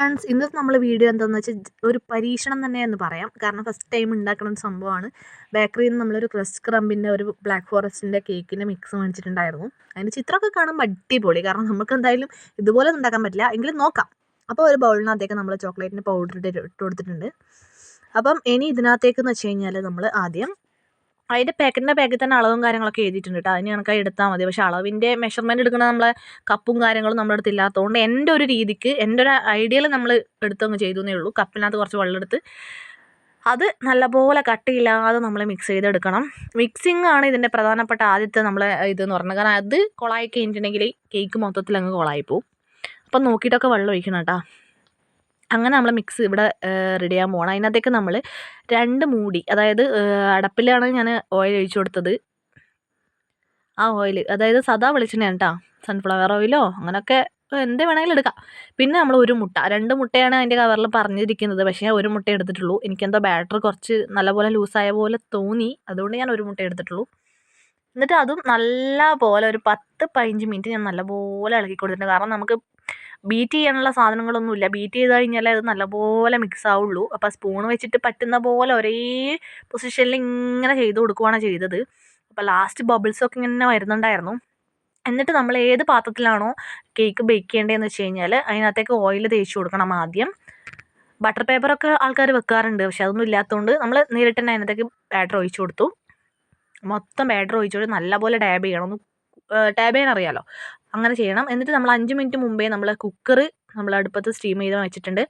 Friends ഇന്നത്തെ നമ്മൾ video എന്താണെന്ന് വെച്ചാൽ ഒരു പരീക്ഷണം തന്നെ എന്ന് പറയാം. കാരണം ഫസ്റ്റ് ടൈം ഉണ്ടാക്കുന്ന ഒരു സംഭവമാണ് ബേക്കറിയിൽ നിന്ന് നമ്മളൊരു ക്രസ്റ്റ് ക്രംബിന്റെ ഒരു ബ്ലാക്ക് ഫോറസ്റ്റിന്റെ കേക്കിന്റെ മിക്സ് മേടിച്ചിട്ടുണ്ടായിരുന്നു. അതിന്റെ ചിത്രമൊക്കെ കാണുമ്പോൾ അടിപൊളി. കാരണം നമുക്ക് എന്തായാലും ഇതുപോലെ ഉണ്ടാക്കാൻ പറ്റില്ല. എങ്കിലും നോക്കാം. അപ്പോൾ ഒരു ബൗളിനകത്തേക്ക് നമ്മൾ ചോക്ലേറ്റിന്റെ പൗഡർ ഇട്ട് കൊടുത്തിട്ടുണ്ട്. അപ്പം ഇനി ഇതിനകത്തേക്ക് എന്ന് വെച്ച് കഴിഞ്ഞാൽ നമ്മൾ ആദ്യം അതിന്റെ പാക്കറ്റിന്റെ ബാഗിൽ തന്നെ അളവും കാര്യങ്ങളൊക്കെ എഴുതിയിട്ടുണ്ട് കേട്ടോ അതിന് കണക്കായി എടുത്താൽ മതി. പക്ഷേ അളവിന്റെ മെഷർമെന്റ് എടുക്കുന്ന നമ്മളെ കപ്പും കാര്യങ്ങളും നമ്മുടെ അടുത്ത് ഇല്ലാത്തതുകൊണ്ട് എന്റെ ഒരു രീതിക്ക് എന്റെ ഒരു ഐഡിയയിൽ നമ്മൾ എടുത്തങ്ങ് ചെയ്തു ഉള്ളൂ. കപ്പിനകത്ത് കുറച്ച് വെള്ളം എടുത്ത് അത് നല്ലപോലെ കട്ടിയില്ലാതെ നമ്മൾ മിക്സ് ചെയ്തെടുക്കണം. മിക്സിംഗ് ആണ് ഇതിന്റെ പ്രധാനപ്പെട്ട ആദ്യത്തെ നമ്മളെ ഇതെന്ന് പറഞ്ഞത്. കാരണം അത് കൊളായി കഴിഞ്ഞിട്ടുണ്ടെങ്കിൽ കേക്ക് മൊത്തത്തിൽ അങ്ങ് കൊളായി പോവും. അപ്പം നോക്കിയിട്ടൊക്കെ വെള്ളം ഒഴിക്കണം കേട്ടോ അങ്ങനെ നമ്മൾ മിക്സ് ഇവിടെ റെഡി ആകാൻ പോകണം അതിനകത്തേക്ക് നമ്മൾ രണ്ട് മൂടി അതായത് അടപ്പിലാണ് ഞാൻ ഓയിൽ ഒഴിച്ചു കൊടുത്തത്. ആ ഓയിൽ അതായത് സദാ വെളിച്ചെണ്ണയാണ് കേട്ടോ സൺഫ്ലവർ ഓയിലോ അങ്ങനെയൊക്കെ എന്ത് വേണമെങ്കിലും എടുക്കാം. പിന്നെ നമ്മൾ ഒരു മുട്ട രണ്ട് മുട്ടയാണ് അതിന്റെ കവറിൽ പറഞ്ഞിരിക്കുന്നത്. പക്ഷേ ഞാൻ ഒരു മുട്ട എടുത്തിട്ടുള്ളൂ. എനിക്കെന്തോ ബാറ്റർ കുറച്ച് നല്ലപോലെ ലൂസായ പോലെ തോന്നി. അതുകൊണ്ട് ഞാൻ ഒരു മുട്ട എടുത്തിട്ടുള്ളൂ. എന്നിട്ട് അതും നല്ല പോലെ ഒരു പത്ത് പതിനഞ്ച് മിനിറ്റ് ഞാൻ നല്ലപോലെ ഇളക്കി കൊടുത്തിട്ടുണ്ട്. കാരണം നമുക്ക് ബീറ്റ് ചെയ്യാനുള്ള സാധനങ്ങളൊന്നുമില്ല ബീറ്റ് ചെയ്ത് കഴിഞ്ഞാലേ അത് നല്ലപോലെ മിക്സ് ആവുള്ളൂ. അപ്പോൾ സ്പൂൺ വെച്ചിട്ട് പറ്റുന്ന പോലെ ഒരേ പൊസിഷനിൽ ഇങ്ങനെ ചെയ്ത് കൊടുക്കുകയാണ് ചെയ്തത്. അപ്പോൾ ലാസ്റ്റ് ബബിൾസൊക്കെ ഇങ്ങനെ വരുന്നുണ്ടായിരുന്നു. എന്നിട്ട് നമ്മൾ ഏത് പാത്രത്തിലാണോ കേക്ക് ബേക്ക് ചെയ്യേണ്ടതെന്ന് വെച്ച് കഴിഞ്ഞാൽ അതിനകത്തേക്ക് ഓയിൽ തേച്ച് കൊടുക്കണം ആദ്യം. ബട്ടർ പേപ്പറൊക്കെ ആൾക്കാർ വെക്കാറുണ്ട്. പക്ഷെ അതൊന്നും ഇല്ലാത്തതുകൊണ്ട് നമ്മൾ നേരിട്ട് തന്നെ അതിനകത്തേക്ക് ബാറ്റർ ഒഴിച്ചു കൊടുത്തു. മൊത്തം ബാറ്റർ ഒഴിച്ചു കൊടുത്ത് നല്ലപോലെ ഡാബ് ചെയ്യണം. ഒന്ന് ടാബ് ചെയ്യാൻ അറിയാമല്ലോ അങ്ങനെ ചെയ്യണം. എന്നിട്ട് നമ്മൾ അഞ്ച് മിനിറ്റ് മുമ്പേ നമ്മൾ കുക്കർ നമ്മൾ അടുപ്പത്ത് സ്റ്റീം ചെയ്ത് വെച്ചിട്ടുണ്ട്.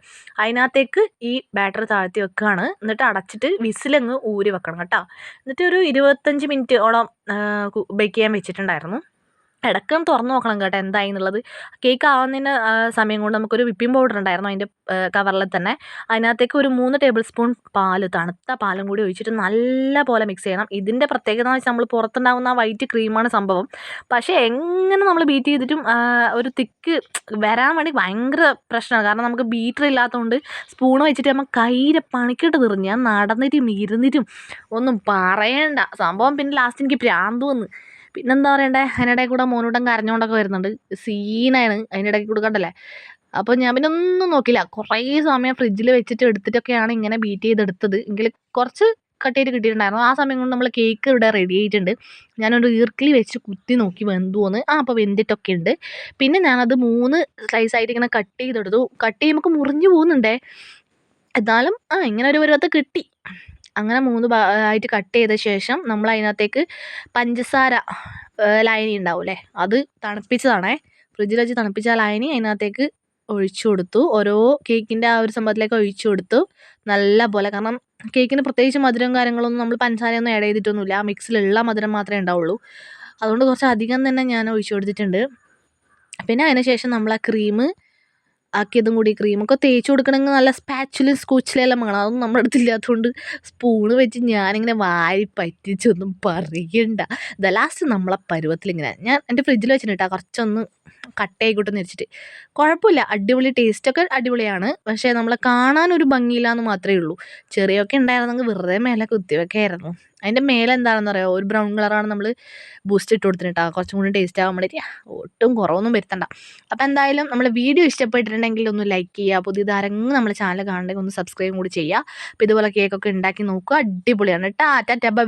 അതിനകത്തേക്ക് ഈ ബാറ്റർ താഴ്ത്തി വെക്കുകയാണ് എന്നിട്ട് അടച്ചിട്ട് വിസിലങ്ങ് ഊരി വെക്കണം കേട്ടോ. എന്നിട്ട് ഒരു ഇരുപത്തഞ്ച് മിനിറ്റോളം ബേക്ക് ചെയ്യാൻ വെച്ചിട്ടുണ്ടായിരുന്നു. ഇടയ്ക്കൊന്ന് തുറന്ന് നോക്കണം കേട്ടോ എന്തായി എന്നുള്ളത്. കേക്ക് ആവുന്നതിന് സമയം കൊണ്ട് നമുക്കൊരു വിപ്പിംഗ് പൗഡർ ഉണ്ടായിരുന്നു അതിന്റെ കവറിൽ തന്നെ. അതിനകത്തേക്ക് ഒരു മൂന്ന് ടേബിൾ സ്പൂൺ പാൽ തണുത്ത പാലും കൂടി ഒഴിച്ചിട്ട് നല്ല പോലെ മിക്സ് ചെയ്യണം. ഇതിന്റെ പ്രത്യേകത എന്ന് വെച്ചാൽ നമ്മൾ പുറത്തുണ്ടാകുന്ന വൈറ്റ് ക്രീമാണ് സംഭവം. പക്ഷേ എങ്ങനെ നമ്മൾ ബീറ്റ് ചെയ്തിട്ടും ഒരു തിക്ക് വരാൻ വേണ്ടി ഭയങ്കര പ്രശ്നമാണ്. കാരണം നമുക്ക് ബീറ്റർ ഇല്ലാത്തതുകൊണ്ട് സ്പൂൺ വെച്ചിട്ട് നമ്മൾ കയ്യിലെ പണിക്കിട്ട് തീർന്നു ഞാൻ നടന്നിട്ടും ഇരുന്നിട്ടും ഒന്നും പറയണ്ട. സംഭവം പിന്നെ ലാസ്റ്റ് എനിക്ക് പ്രാന്ത് വന്ന് പിന്നെന്താ പറയണ്ടേ അതിനിടയിൽ കൂടെ മോനോട്ടം കരഞ്ഞുകൊണ്ടൊക്കെ വരുന്നുണ്ട്. സീനാണ് അതിനിടയ്ക്ക് കൂടെ കണ്ടല്ലേ? അപ്പോൾ ഞാൻ പിന്നെ ഒന്നും നോക്കില്ല കുറേ സമയം ഫ്രിഡ്ജിൽ വെച്ചിട്ട് എടുത്തിട്ടൊക്കെയാണ് ഇങ്ങനെ ബീറ്റ് ചെയ്തെടുത്തത്. എങ്കിൽ കുറച്ച് കട്ടിയായിട്ട് കിട്ടിയിട്ടുണ്ടായിരുന്നു. ആ സമയം കൊണ്ട് നമ്മൾ കേക്ക് ഇവിടെ റെഡി ആയിട്ടുണ്ട്. ഞാനൊരു ഈർക്കിലി വെച്ച് കുത്തി നോക്കി വെന്തുവെന്ന് ആ അപ്പോൾ വെന്തിട്ടൊക്കെ ഉണ്ട്. പിന്നെ ഞാനത് മൂന്ന് സ്ലൈസ് ആയിട്ട് ഇങ്ങനെ കട്ട് ചെയ്തെടുത്തു. കട്ട് ചെയ്യുമ്പോൾ മുറിഞ്ഞു പോകുന്നുണ്ടേ. എന്നാലും ആ ഇങ്ങനെ ഒരു പരുവത്ത് കിട്ടി. അങ്ങനെ മൂന്ന് ആയിട്ട് കട്ട് ചെയ്ത ശേഷം നമ്മൾ അതിനകത്തേക്ക് പഞ്ചസാര ലായനി ഉണ്ടാവില്ലേ അത് തണുപ്പിച്ചതാണേ. ഫ്രിഡ്ജിൽ വെച്ച് തണുപ്പിച്ച ലായനി അതിനകത്തേക്ക് ഒഴിച്ചു കൊടുത്തു. ഓരോ കേക്കിന്റെ ആ ഒരു സംഭവത്തിലേക്ക് ഒഴിച്ചു കൊടുത്തു. നല്ല പോലെ. കാരണം കേക്കിന് പ്രത്യേകിച്ച് മധുരം കാര്യങ്ങളൊന്നും നമ്മൾ പഞ്ചസാരയൊന്നും ആഡ് ചെയ്തിട്ടൊന്നുമില്ല. ആ മിക്സിലുള്ള മധുരം മാത്രമേ ഉണ്ടാവുള്ളൂ അതുകൊണ്ട് കുറച്ച് അധികം തന്നെ ഞാൻ ഒഴിച്ചു കൊടുത്തിട്ടുണ്ട്. പിന്നെ അതിന് ശേഷം നമ്മൾ ആ ക്രീം ആക്കിയതും കൂടി ക്രീമൊക്കെ തേച്ച് കൊടുക്കണമെങ്കിൽ നല്ല സ്പാച്ചിലും സ്കൂച്ചിലെല്ലാം വേണം. അതൊന്നും നമ്മുടെ അടുത്തില്ലാത്തതുകൊണ്ട് സ്പൂണ് വെച്ച് ഞാനിങ്ങനെ വാരി പറ്റിച്ചൊന്നും പറയണ്ട. ദ ലാസ്റ്റ് നമ്മളെ പരുവത്തിലിങ്ങനെ ഞാൻ എന്റെ ഫ്രിഡ്ജിൽ വെച്ചിട്ടുണ്ട് കേട്ടോ കുറച്ചൊന്ന് കട്ടയായിക്കോട്ടെന്ന് വെച്ചിട്ട് കുഴപ്പമില്ല. അടിപൊളി ടേസ്റ്റൊക്കെ അടിപൊളിയാണ്. പക്ഷേ നമ്മളെ കാണാൻ ഭംഗിയില്ല എന്ന് മാത്രമേ ഉള്ളൂ. ചെറിയൊക്കെ ഉണ്ടായിരുന്നെങ്കിൽ വെറുതെ മേലെ കുത്തിവെക്കായിരുന്നു അതിന്റെ മേലെ എന്താണെന്ന് പറയുക ഒരു ബ്രൗൺ കളറാണ് നമ്മൾ ബൂസ്റ്റ് ഇട്ട് കൊടുത്തിട്ടാ കുറച്ചും കൂടി ടേസ്റ്റ് ആകാൻ വേണ്ടിയിട്ട് ഒട്ടും കുറവൊന്നും വരുത്തണ്ട. അപ്പോൾ എന്തായാലും നമ്മൾ വീഡിയോ ഇഷ്ടപ്പെട്ടിട്ടുണ്ടെങ്കിൽ ഒന്ന് ലൈക്ക് ചെയ്യുക. പുതിയതാരെങ്കിലും നമ്മൾ ചാനൽ കാണണമെങ്കിൽ ഒന്ന് സബ്സ്ക്രൈബ് കൂടി ചെയ്യുക. അപ്പോൾ ഇതുപോലെ കേക്കൊക്കെ ഉണ്ടാക്കി നോക്കുക. അടിപൊളിയാണ് ടാറ്റ ബൈ